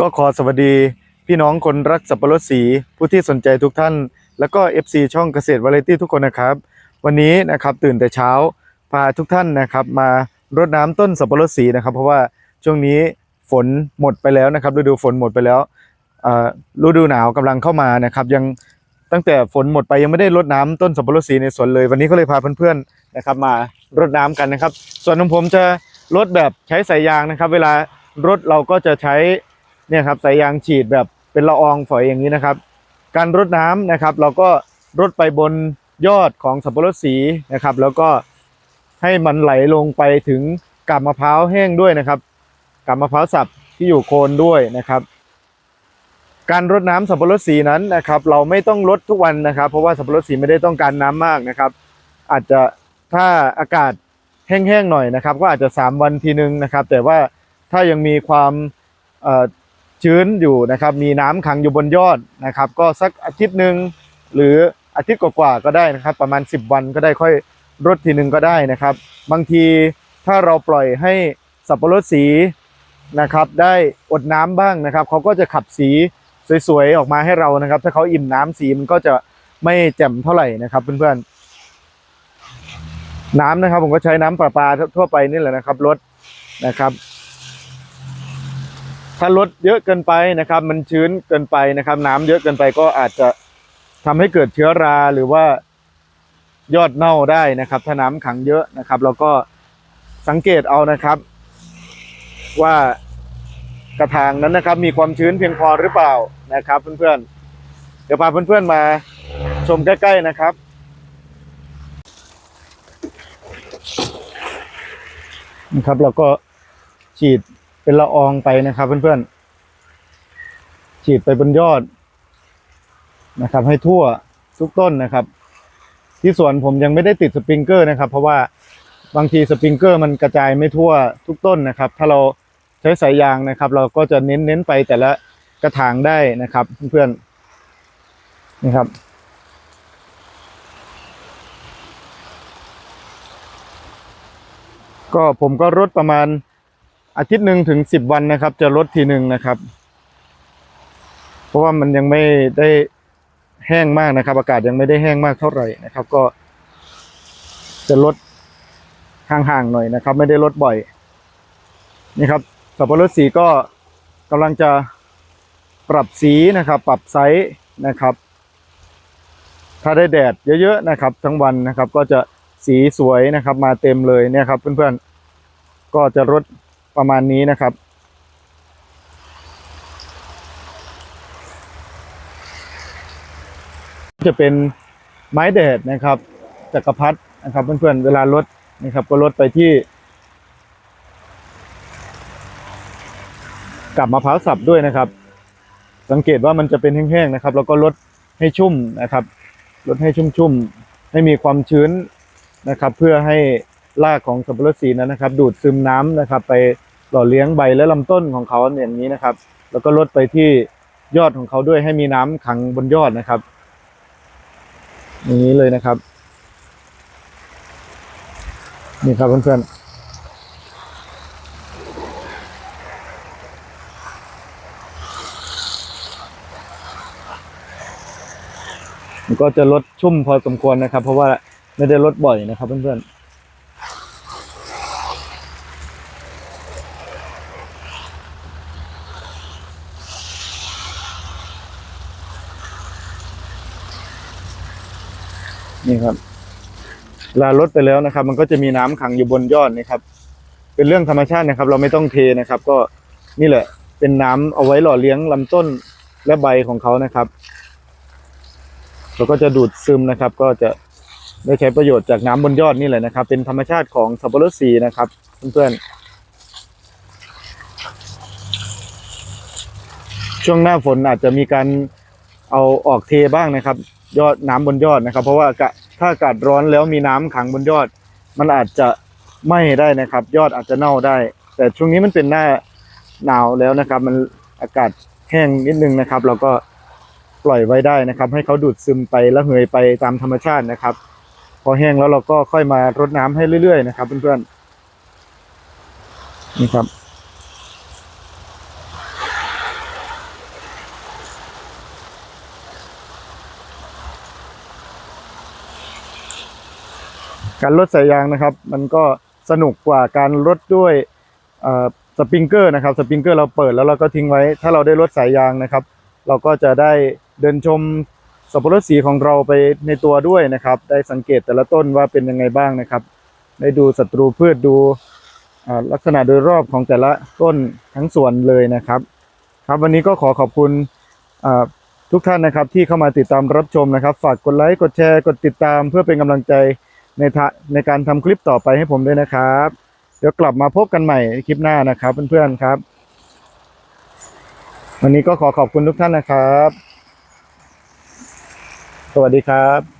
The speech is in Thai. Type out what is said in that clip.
ก็ขอสวัสดีพี่น้องคนรักสับปะรดสีผู้ที่สนใจทุกท่าน แล้วก็ FC ช่องเกษตรวาไรตี้ทุกคนนะครับ วันนี้นะครับตื่นแต่เช้าพาทุกท่านนะครับมารดน้ำต้นสับปะรดสีนะครับ เพราะว่าช่วงนี้ฝนหมดไปแล้วนะครับฤดูฝนหมดไปแล้วอ่าฤดูหนาวกำลังเข้ามานะครับยังตั้งแต่ฝนหมดไปยังไม่ได้รดน้ำต้นสับปะรดสีในสวนเลย วันนี้ก็เลยพาเพื่อนๆนะครับมารดน้ำกันนะครับ ส่วนของผมจะรดแบบใช้สายยางนะครับ เวลารดเราก็จะใช้ เนี่ยครับสายยางฉีดแบบเป็นละอองฝอยอย่างนี้นะครับ การรดน้ำนะครับ เราก็รดไปบนยอดของสับปะรดสีนะครับ แล้วก็ให้มันไหลลงไปถึงกาบมะพร้าวแห้งด้วยนะครับกาบมะพร้าวสับที่อยู่โคนด้วยนะครับ การรดน้ำสับปะรดสีนั้นนะครับ เราไม่ต้องรดทุกวันนะครับ เพราะว่าสับปะรดสีไม่ได้ต้องการน้ำมากนะครับ อาจจะถ้าอากาศแห้งๆหน่อยนะครับ ก็อาจจะ 3 วันทีนึงนะครับ แต่ว่าถ้ายังมีความ ชื้นอยู่นะครับ มีน้ำขังอยู่บนยอดนะครับ ก็สักอาทิตย์หนึ่งหรืออาทิตย์กว่าๆก็ได้นะครับ ประมาณ 10 วันก็ได้ค่อยรดทีหนึ่งก็ได้นะครับ บางทีถ้าเราปล่อยให้สับปะรดสีนะครับ ได้อดน้ำบ้างนะครับเขาก็จะขับสีสวยๆออกมาให้เรานะครับ ถ้าเขาอิ่มน้ำสีมันก็จะไม่แจ่มเท่าไหร่นะครับเพื่อนๆน้ำนะครับ ผมก็ใช้น้ำประปาทั่วไปนี่แหละนะครับรดนะครับ ถ้าลดเยอะเกินไปนะครับ มันชื้นเกินไปนะครับ น้ำเยอะเกินไปก็อาจจะทำให้เกิดเชื้อราหรือว่ายอดเน่าได้นะครับ ถ้าน้ำขังเยอะนะครับเราก็สังเกตเอานะครับ ว่ากระถางนั้นนะครับ มีความชื้นเพียงพอหรือเปล่านะครับ เพื่อนๆ เดี๋ยวพาเพื่อนๆมาชมใกล้ ๆนะครับ นะครับเราก็ฉีด เป็นละอองไปนะครับ เพื่อนๆ ฉีดไปบนยอดนะครับ ให้ทั่วทุกต้นนะครับ ที่สวนผมยังไม่ได้ติดสปริงเกอร์นะครับ เพราะว่าบางทีสปริงเกอร์มันกระจายไม่ทั่วทุกต้นนะครับ ถ้าเราใช้สายยางนะครับ เราก็จะเน้นเน้นๆไปแต่ละกระถางได้นะครับเพื่อนๆนี่ครับก็ผมก็รดประมาณ อาทิตย์หนึ่งถึงสิบวันนะครับ จะลดทีหนึ่งนะครับ เพราะว่ามันยังไม่ได้แห้งมากนะครับ อากาศยังไม่ได้แห้งมากเท่าไหร่นะครับ ก็ จะลดห่างๆหน่อยนะครับ ไม่ได้ลดบ่อย นี่ครับสับปะรดสีก็กำลังจะปรับสีนะครับ ปรับไซส์นะครับ ถ้าได้แดดเยอะๆนะครับ ทั้งวันนะครับ ก็จะสีสวยนะครับ มาเต็มเลยเนี่ยครับ เพื่อนๆก็จะลด ประมาณนี้นะครับ จะเป็นไม้แดดนะครับจักรพรรดินะครับเพื่อนๆเวลาลดนะครับก็ลดไปที่ กับมะพร้าวสับด้วยนะครับ สังเกตว่ามันจะเป็นแห้งๆนะครับ แล้วก็ลดให้ชุ่มนะครับลดให้ชุ่มๆให้มีความชื้นนะครับ เพื่อให้รากของสับปะรดสีนั้นนะครับ ดูดซึมน้ำนะครับ ไป หล่อเลี้ยงใบและลำต้นของเขาอย่างนี้นะครับ แล้วก็ลดไปที่ยอดของเขาด้วยให้มีน้ำขังบนยอดนะครับอย่างนี้เลยนะครับ นี่ครับเพื่อนๆก็จะลดชุ่มพอสมควรนะครับ เพราะว่าไม่ได้ลดบ่อยนะครับเพื่อนๆ นี่ครับลาลดไปแล้วนะครับ มันก็จะมีน้ำขังอยู่บนยอดนี่ครับ เป็นเรื่องธรรมชาตินะครับ เราไม่ต้องเทนะครับ ก็นี่แหละ เป็นน้ำเอาไว้หล่อเลี้ยงลำต้นและใบของเขานะครับเราก็จะดูดซึมนะครับ ก็จะได้ใช้ประโยชน์จากน้ำบนยอดนี่แหละนะครับ เป็นธรรมชาติของสับปะรดสีนะครับเพื่อนๆช่วงหน้าฝนอาจจะมีการเอาออกเทบ้างนะครับ ยอดน้ำบนยอดนะครับ เพราะว่าถ้าอากาศร้อนแล้วมีน้ำขังบนยอด มันอาจจะไหม้ได้นะครับ ยอดอาจจะเน่าได้ แต่ช่วงนี้มันเป็นหน้าหนาวแล้วนะครับ มันอากาศแห้งนิดนึงนะครับ เราก็ปล่อยไว้ได้นะครับ ให้เขาดูดซึมไประเหยไปตามธรรมชาตินะครับ พอแห้งแล้วเราก็ค่อยมารดน้ำให้เรื่อยๆนะครับ เพื่อนๆนี่ครับ การรดสายยางนะครับ มันก็สนุกกว่าการรดด้วยสปริงเกอร์นะครับสปริงเกอร์เราเปิดแล้วเราก็ทิ้งไว้ ถ้าเราได้รดสายยางนะครับ เราก็จะได้เดินชมสับปะรดสีของเราไปในตัวด้วยนะครับ ได้สังเกตแต่ละต้นว่าเป็นยังไงบ้างนะครับ ได้ดูศัตรูพืชดูลักษณะโดยรอบของแต่ละต้นทั้งสวนเลยนะครับ ครับวันนี้ก็ขอขอบคุณทุกท่านนะครับที่เข้ามาติดตามรับชมนะครับ ฝากกดไลค์กดแชร์กดติดตามเพื่อเป็นกำลังใจ ในในการทำคลิปต่อไปให้ผมด้วยนะครับ เดี๋ยวกลับมาพบกันใหม่คลิปหน้านะครับ เพื่อนๆครับ วันนี้ก็ขอขอบคุณทุกท่านนะครับ สวัสดีครับ